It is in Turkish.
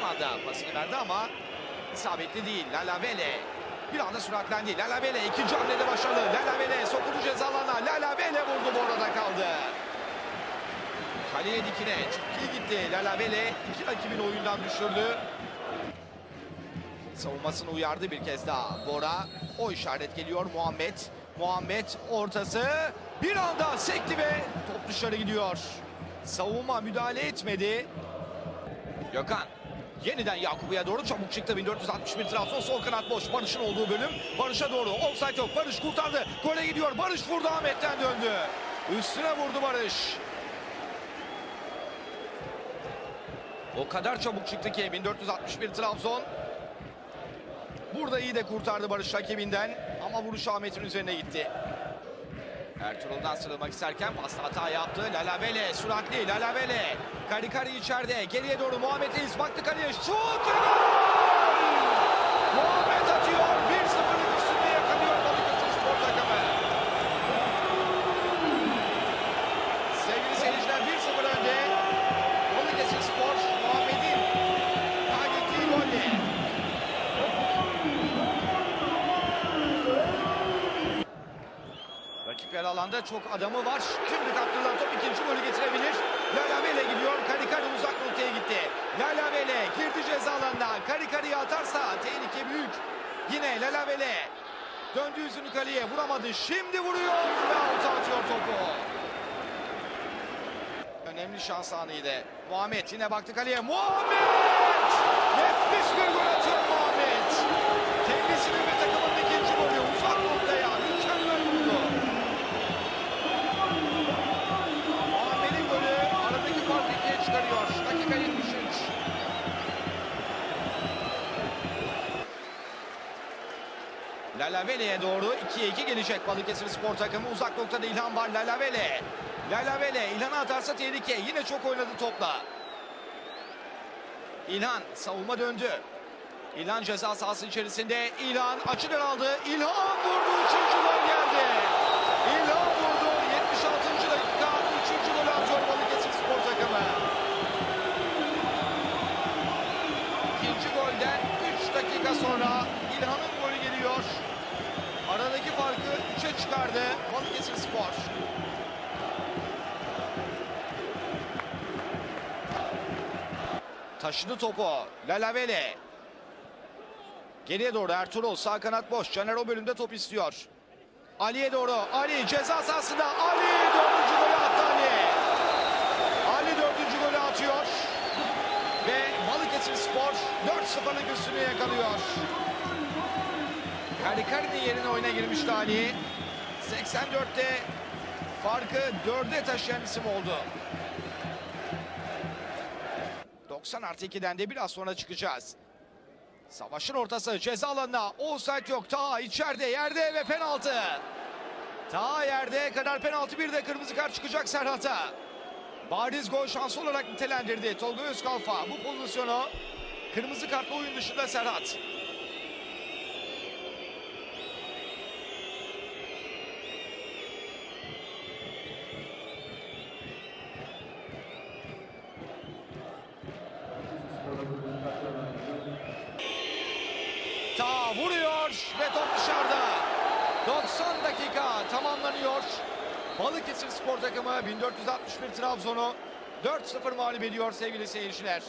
Son anda pasını verdi ama isabetli değil. Lala Vele bir anda süratlendi. Lala Vele ikinci hamlede başarılı. Lala Vele sokuldu ceza alanına. Lala Vele vurdu bu arada kaldı. Kaleye dikine çok iyi gitti. Lala Vele iki rakibin oyundan düşürdü. Savunmasını uyardı bir kez daha. Bora o işaret geliyor Muhammed. Muhammed ortası bir anda sekti ve top dışarı gidiyor. Savunma müdahale etmedi. Gökhan yeniden Yakubu'ya doğru çabuk çıktı. 1461 Trabzon sol kanat boş. Barış'ın olduğu bölüm. Barış'a doğru. Offside yok. Barış kurtardı. Gole gidiyor. Barış vurdu Ahmet'ten döndü. Üstüne vurdu Barış. O kadar çabuk çıktı ki 1461 Trabzon. Burada iyi de kurtardı Barış rakibinden ama vuruş Ahmet'in üzerine gitti. Ertuğrul'dan sıyrılmak isterken pasta hata yaptı. Lalavele süratli Lalavele. Kari Kari içeride. Geriye doğru Muhammed Reis baktı kaleye. Şut! Muhammed atıyor. 1-0'lık üstünde yakalıyor Balıkesir Spor takımı. Sevgili seyirciler 1-0 önde. Balıkesir Spor Muhammed'in kaydettiği golle. Rakip yer alanda çok adamı var. Şimdi kaptırılan top ikinci golü getirebilir. Lala Vele gidiyor. Karikari uzak noktaya gitti. Lala Vele girdi ceza alanına. Karikari'ye atarsa tehlike büyük. Yine Lala Vele döndü yüzünü kaleye vuramadı. Şimdi vuruyor ve avuta atıyor topu. Önemli şans anıydı. Muhammed yine baktı kaleye. Muhammed! Lalavele'ye doğru 2'ye 2 gelecek Balıkesir spor takımı. Uzak noktada İlhan var. Lalavele. Lalavele İlhan'a atarsa tehlike. Yine çok oynadı topla. İlhan savunma döndü. İlhan ceza sahası içerisinde. İlhan açıdan aldı. İlhan vurdu. Üçüncü gol geldi. İlhan vurdu. 76. dakika. Üçüncü golü atıyor Balıkesir spor takımı. İkinci golden 3 dakika sonra İlhan'ın golü geliyor. Aradaki farkı 3'e çıkardı Balıkesir Spor. Taşıdı topu. Lalavele. Geriye doğru Ertuğrul sağ kanat boş. Caner o bölümde top istiyor. Ali'ye doğru. Ali ceza sahasında. Ali dördüncü golü attı Ali. Ali dördüncü golü atıyor. Ve Balıkesir Spor 4-0'lık üstünü yakalıyor. Karikari'nin yerine oyuna girmişti Ali. 84'te farkı 4'e taşıyan isim oldu. 90 artı 2'den de biraz sonra çıkacağız. Savaşın ortası ceza alanına. Offside yok. Ta içeride yerde ve penaltı. Ta yerde kadar penaltı bir de kırmızı kart çıkacak Serhat'a. Bariz gol şansı olarak nitelendirdi Tolga Özkalfa. Bu pozisyonu kırmızı kartla oyun dışında Serhat. Ta vuruyor ve top dışarıda. 90 dakika tamamlanıyor. Balıkesir Spor takımı 1461 Trabzon'u 4-0 mağlup ediyor sevgili seyirciler.